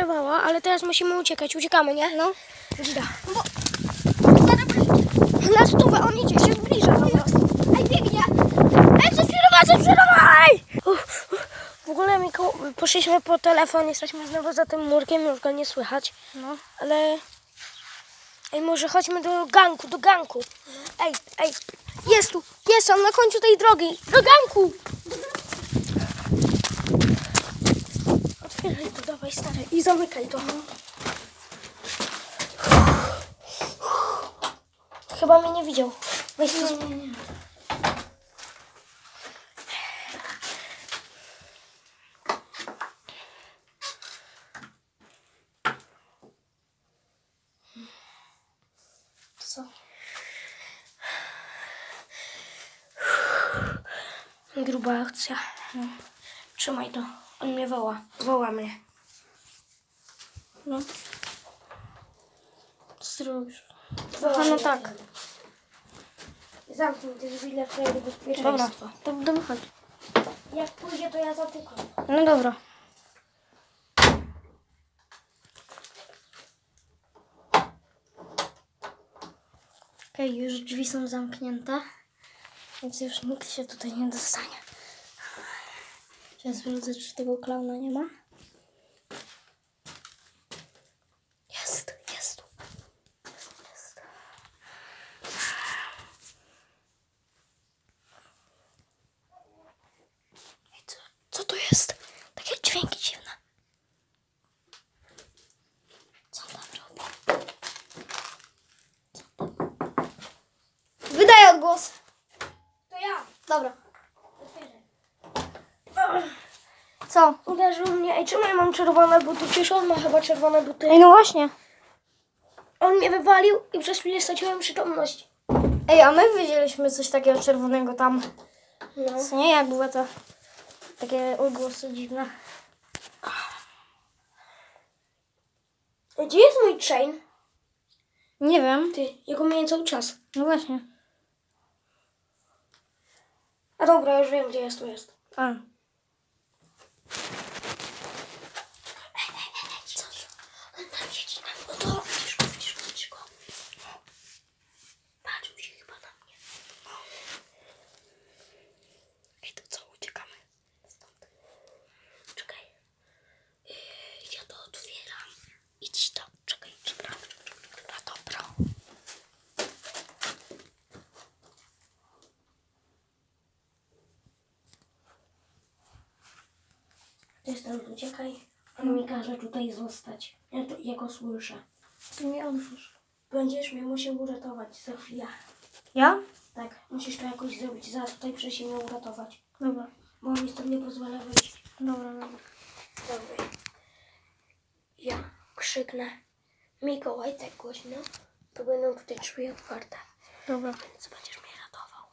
Przerwała, ale teraz musimy uciekać. Uciekamy, nie? No. Gida. Bo... Na stówę, on idzie, się zbliża do nas. Ej, biegnie! Ej! Uff, uff. W ogóle Miko, poszliśmy po telefon, jesteśmy znowu za tym murkiem, już go nie słychać. No. Ale... Ej, może chodźmy do ganku, do ganku. Ej, ej, jest tu, jest on na końcu tej drogi. Do ganku! Otwieraj to, dawaj stary i zamykaj to. Chyba mnie nie widział. Weź to. Nie, nie, nie. Co? Gruba akcja. No. Trzymaj to. On mnie woła. Woła mnie. No. Co ty robisz? Woła Aha, no tak. Zamknij te drzwi dla twojego Dobra. bezpieczeństwa. To, to wychodź. Jak pójdzie, to ja zapukam. No dobra. Okej, już drzwi są zamknięte, więc już nikt się tutaj nie dostanie. Teraz sprawdzę, czy tego klauna nie ma. Jest, jest tu. Jest, jest. Ej, co, co to jest? Takie dźwięki dziwne. Co on tam robi? Wydaję odgłos. To ja. Dobra. Co? Uderzył mnie. Ej, czemu ja mam czerwone buty? Przecież on ma chyba czerwone buty. Ej, no właśnie. On mnie wywalił i przez chwilę straciłem przytomność. Ej, a my widzieliśmy coś takiego czerwonego tam. No. Co nie, jak były to takie odgłosy dziwne. Gdzie jest mój chain? Nie wiem. Ty, jego miałem cały czas. No właśnie. A dobra, już wiem, gdzie jest, tu jest. A. Co to? On tam siedzi na No to widzisz go, widzisz go, widzisz go. Patrzył się chyba na mnie. Ej, to co, uciekamy stąd. Czekaj. Yy, ja to otwieram. Idź to. Czekaj, dobra, dobra, dobra. Ty stąd uciekaj. On mi każe tutaj zostać. Ja, to, ja go słyszę. Ty mnie otwórz. Będziesz mnie musiał uratować za chwilę. Ja? Tak, musisz to jakoś zrobić. Zaraz tutaj przyjść i mnie uratować. Dobra. Bo on mi stąd nie pozwala wyjść. Dobra, dobra. Dobra. Ja krzyknę Mikołaj tak głośno, to będą tutaj drzwi otwarte. Dobra. Więc będziesz mnie ratował.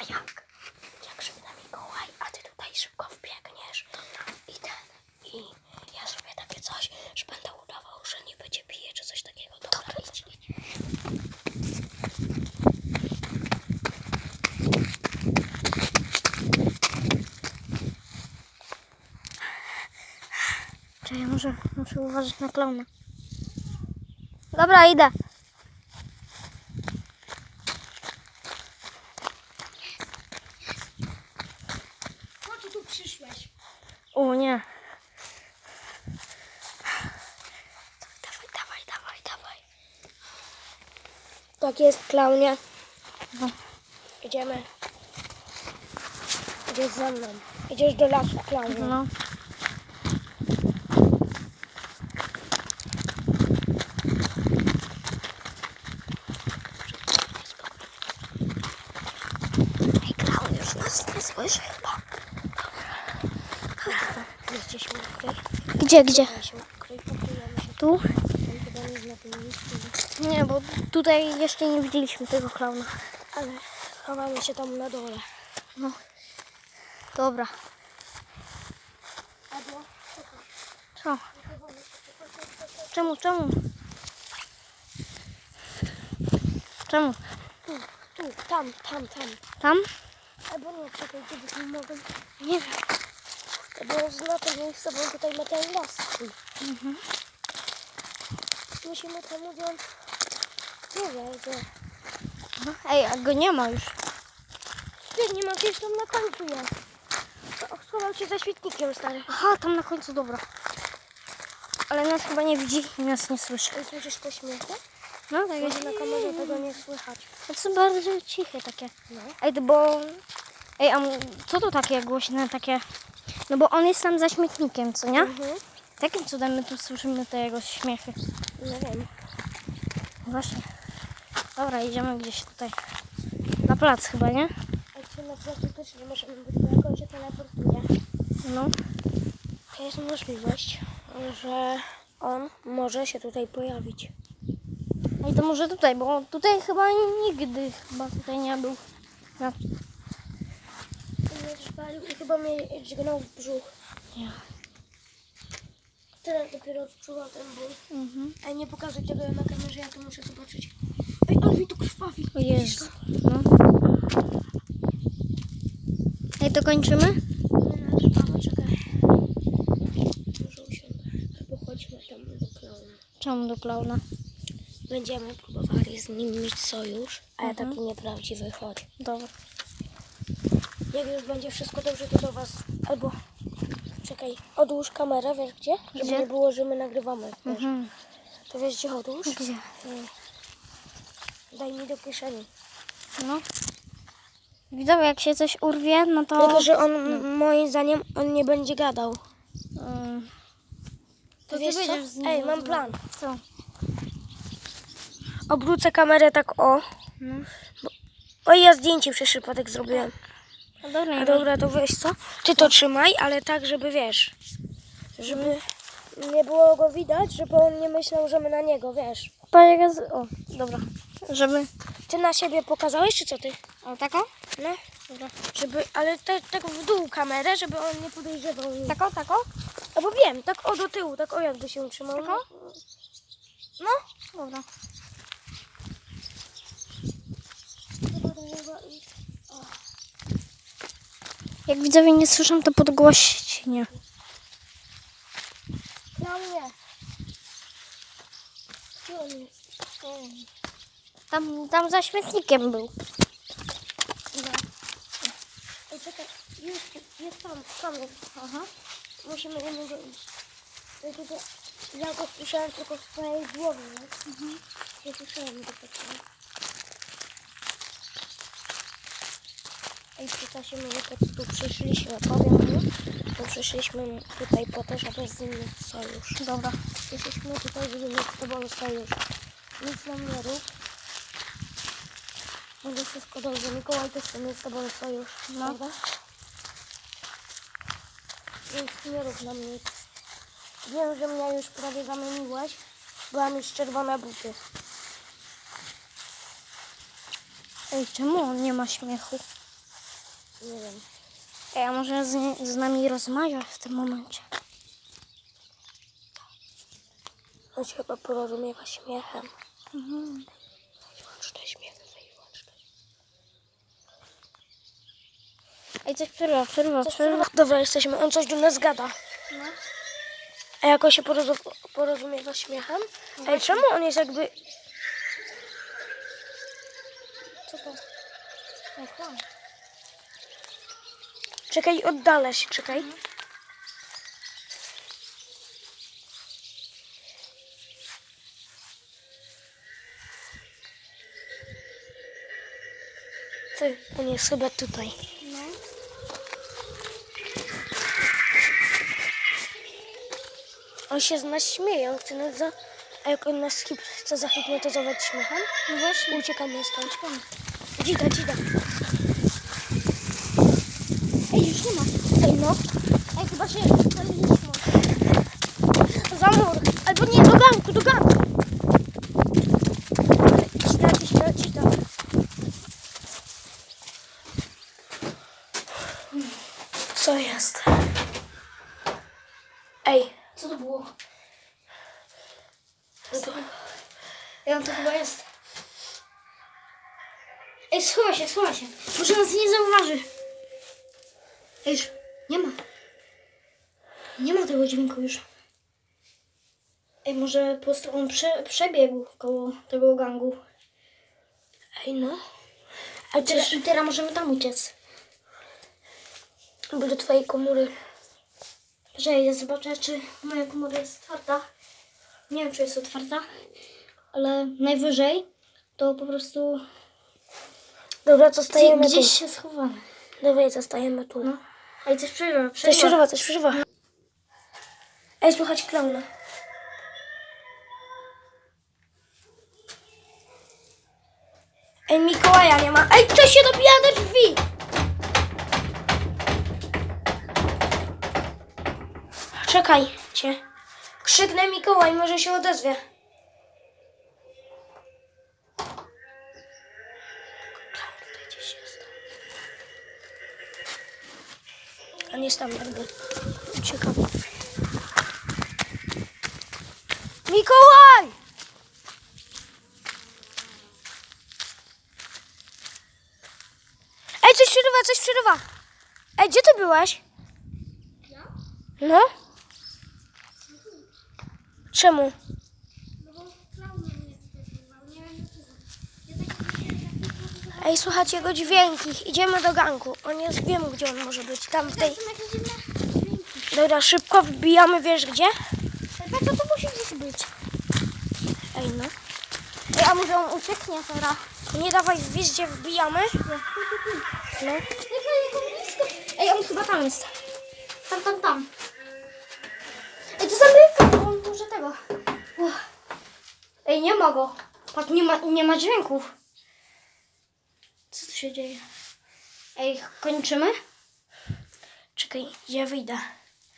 A jak? Ja krzyknę Mikołaj, a ty tutaj szybko wbiegniesz. I ten. I ja zrobię takie coś, że będę udawał, że nie będzie pije czy coś takiego. Dobra, idź, idź. Czekaj, może muszę uważać na klauna. Dobra, idę. Po co tu przyszłeś? O nie. Dawaj, dawaj, dawaj, dawaj. Tak jest, klaunie. No. Idziemy. Idziesz ze mną. Idziesz do lasu, klaunie. No. Ej, klaun już nas nie słyszy chyba. Jest gdzieś ukryj. Gdzie, gdzie? Ukryj, się. Tu? Chyba nie. Nie, bo tutaj jeszcze nie widzieliśmy tego klauna. Ale chowamy się tam na dole. No. Dobra. Albo Co? Czemu, czemu? Czemu? tu, tu, tam, tam, tam. Tam? Albo nie, czekaj, gdzie byśmy mogli. Nie wiem. Bo zna to miejsce, bo tutaj ma ten las swój. Musimy to mówiąc... Nie wiem, że... Ej, a go nie ma już. Ty, nie ma gdzieś tam na końcu jest. To Schował się za świetnikiem, stary. Aha, tam na końcu, dobra. Ale nas chyba nie widzi i nas nie słyszy. Ej, Słyszysz te śmiechy? No, tak jest. Może na kamerze tego nie słychać. To są bardzo ciche takie. No. Ej, bo... Ej, a co to takie głośne, takie... No bo on jest tam za śmietnikiem, co nie? Mhm. Jakim cudem my tu słyszymy te jego śmiechy? Nie wiem. Właśnie. Dobra, idziemy gdzieś tutaj. Na plac chyba, nie? A czy na placu też nie możemy być, bo jak on się teleportuje? No. To jest możliwość, że on może się tutaj pojawić. Ej, to może tutaj, bo tutaj chyba nigdy chyba tutaj nie był. No. mnie i chyba mnie dźgnął w brzuch. Nie. Teraz dopiero odczuwał ten ból. Mhm. Ej, nie pokazuj tego na kamerze, ja to muszę zobaczyć. Ej, ale mi tu krwawi. O Jezu. No. Ej, to kończymy? Nie czekaj. Może usiądę. Albo chodźmy tam do klauna. Czemu do klauna? Będziemy próbowali z nim mieć sojusz, a ja Mhm. taki nieprawdziwy chodź. Dobra. Jak już będzie wszystko dobrze, to do was albo... Czekaj, odłóż kamerę, wiesz gdzie? Żeby Gdzie? nie było, że my nagrywamy. Wiesz. Mhm. To wiesz gdzie odłóż? Gdzie? Daj mi do kieszeni. No. Widzowie, jak się coś urwie, no to... Tylko, że on, moim zdaniem, on nie będzie gadał. Mm. To ty wiesz co? Ej, mam plan. Co? Obrócę kamerę tak o. No. O, ja zdjęcie przez przypadek zrobiłem. No dobra, A nie dobra, to weź co? Ty to trzymaj, ale tak, żeby wiesz. Żeby nie było go widać, żeby on nie myślał, że my na niego, wiesz. Z... O, dobra. Żeby... Ty na siebie pokazałeś, czy co ty? O, taką? No. Dobra. Żeby, ale te, tak w dół kamerę, żeby on nie podejrzewał. Taką, taką? Albo wiem, tak o do tyłu, tak o jakby się utrzymał. Taką? No. Dobra. Jak widzowie nie słyszą, to podgłośnie. Na mnie. Tam, tam za śmietnikiem był. Ej, czekaj, jest, jest tam, tam jest. Aha. Musimy do niego iść. Tylko, że ja go słyszałem tylko w swojej głowie, nie? Mhm. Nie słyszałem go takiego. Ej, pyta my po co tu przyszliśmy, powiem mu, bo przyszliśmy tutaj po to, żeby z nim mieć sojusz. Dobra. Przyszliśmy tutaj, żeby mieć z tobą sojusz. Nic nam nie rób. Będzie wszystko dobrze. Mikołaj też chce mieć z tobą sojusz, No. prawda? Więc nie rób nam nic. Wiem, że mnie już prawie zamieniłeś. Byłam już czerwone buty. Ej, czemu on nie ma śmiechu? Nie wiem. Ej, a może z, z nami rozmawia w tym momencie? On się chyba porozumiewa śmiechem. Mhm. Wyłącz te śmiechy, wyłącz te. Ej, coś przerywa, przerywa, przerywa. Dobra, jesteśmy. On coś do nas gada. No. A jak on się porozu- porozumiewa śmiechem? Ej, czemu on jest jakby... Co to? Ej, kłam. Czekaj, oddalę się, czekaj. Ty, on jest chyba tutaj. No. On się z nas śmieje, on chce nas za... A jak on nas hip... chce zahipnotyzować śmiechem? No właśnie. Uciekamy stąd. Dzida, dzida. Ej, już nie ma. Ej, no. Ej, chyba się ustaliliśmy. Za mur. Albo nie, do ganku, do ganku. Dzida, dzida, dzida. Co jest? Ej, Co to było? no to... On to chyba jest. Ej, schowaj się, schowaj się. Już nie ma. Nie ma tego dźwięku już. Ej, może po prostu on prze, przebiegł koło tego gangu. Ej, no. A teraz, I teraz możemy tam uciec. Bo do twojej komury. Że ja zobaczę, czy moja komora jest otwarta. Nie wiem, czy jest otwarta, ale najwyżej to po prostu Dobra, zostajemy gdzieś tu. się schowamy. Dawaj, zostajemy tu. No. Ej, coś przerywa, Coś przerywa. przeżywa, coś przeżywa. Ej, słuchać klauna. Ej, Mikołaja nie ma. Ej, ktoś się dobija do drzwi! Czekajcie. Krzyknę Mikołaj, może się odezwie. On jest tam jakby. Mikołaj! Ej, coś przerywa, coś przerywa. Ej, gdzie ty byłeś? No? Czemu? Ej, słuchajcie jego dźwięki. Idziemy do ganku. On jest, wiem gdzie on może być. Tam w tej... Dobra, szybko wbijamy, wiesz gdzie? Co to musi gdzieś być? Ej, no. Ej, a może on ucieknie teraz? Nie dawaj, wiesz gdzie wbijamy? No. Ej, on chyba tam jest. Tam, tam, tam. Ej, to zamyka, bo on może tego. Ej, nie ma go. Patrz, nie ma, nie ma dźwięków. Się dzieje? Ej, kończymy? Czekaj, ja wyjdę.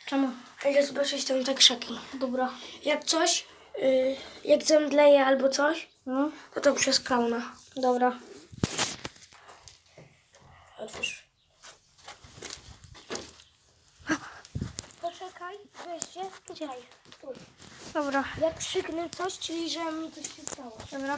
Czemu? Idę zobaczyć tam te krzaki. Dobra. Jak coś, yy, jak zemdleje albo coś, No, to to przez klauna. dobra. Otwórz. Poczekaj, weźcie, poczekaj. Tu. Dobra. Jak krzyknę coś, czyli że mi coś się stało. Dobra.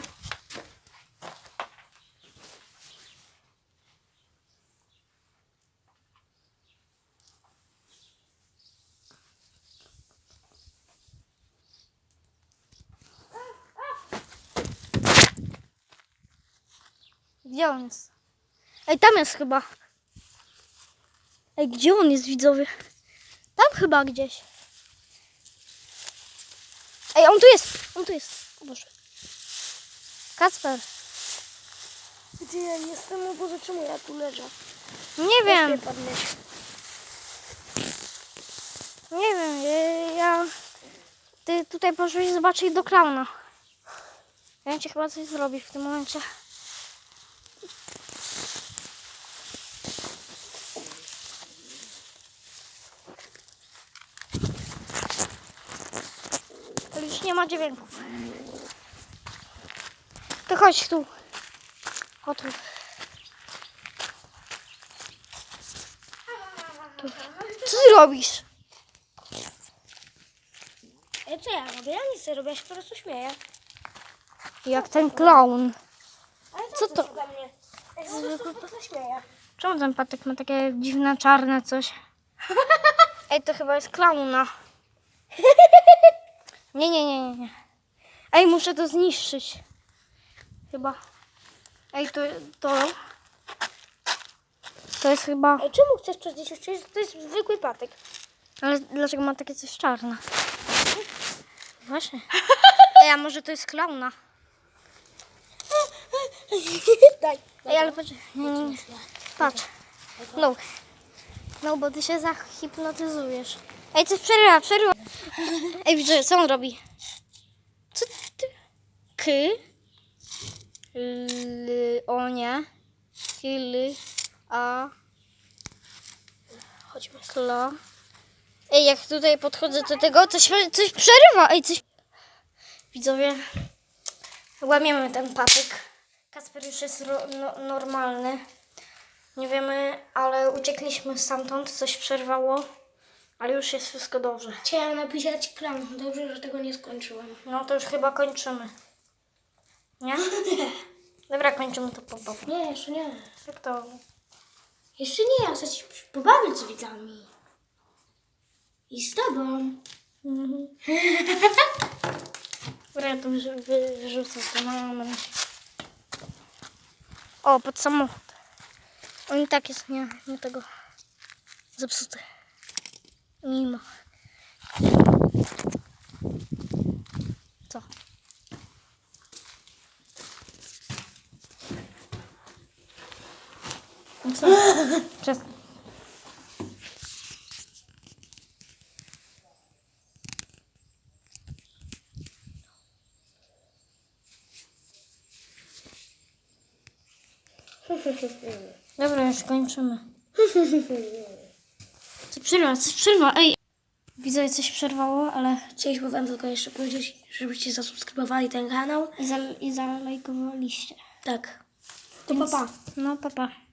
Gdzie on jest? Ej, tam jest chyba. Ej, gdzie on jest, widzowie? Tam chyba gdzieś. Ej, on tu jest! On tu jest. O Boże. Kacper. Gdzie ja jestem? O Boże, czemu ja tu leżę? Nie wiem. Nie wiem. ja- Ja... Ty tutaj poszłeś zobaczyć do klauna. Ja ci chyba coś zrobić w tym momencie. Ale już nie ma dźwięków. To chodź tu. Chodź tu. Tu. Co ty robisz? Ej, co ja robię? Ja nic nie robię, ja się po prostu śmieję. Jak ten klaun. Ale Co to? Ja się po prostu, po prostu śmieję. Czemu ten patek ma takie dziwne, czarne coś? Ej, to chyba jest klauna. Nie, nie, nie, nie, nie. Ej, muszę to zniszczyć. Chyba. Ej, to, to... To jest chyba... Ej, czemu chcesz to zniszczyć? To jest zwykły patyk. Ale dlaczego ma takie coś czarne? Właśnie. Ej, a może to jest klauna? Daj. Ej, ale patrz. Nie, nie, nie. Patrz. No. No, bo ty się zahipnotyzujesz. Ej, coś przerywa, przerywa. Ej, widzę, co on robi? Co ty? K. L. O nie. Kil. A. Chodźmy. Kla. Ej, jak tutaj podchodzę do tego, coś, coś przerywa. Ej, coś. Widzowie, łamiemy ten patyk. Kasper już jest no, normalny. Nie wiemy, ale uciekliśmy stamtąd, coś przerwało, ale już jest wszystko dobrze. Chciałem napisać klan. Dobrze, że tego nie skończyłem. No to już chyba kończymy. Nie? Dobra, kończymy to po boku. Nie, jeszcze nie. Jak to? Jeszcze nie, ja chcę się pobawić z widzami. I z tobą. Dobra, ja to wy, wy, wyrzucę to na moment. O, pod samochód. On i tak jest nie, nie tego zepsuty. Mimo. Co? No Co? Przestań. Dobra, już kończymy. Przerwa, coś przerwa, ej! Widzowie, coś przerwało, ale... Chcieliśmy wam tylko jeszcze powiedzieć, żebyście zasubskrybowali ten kanał. I, za, i zalajkowaliście. Tak. To pa, pa. No, papa. Pa.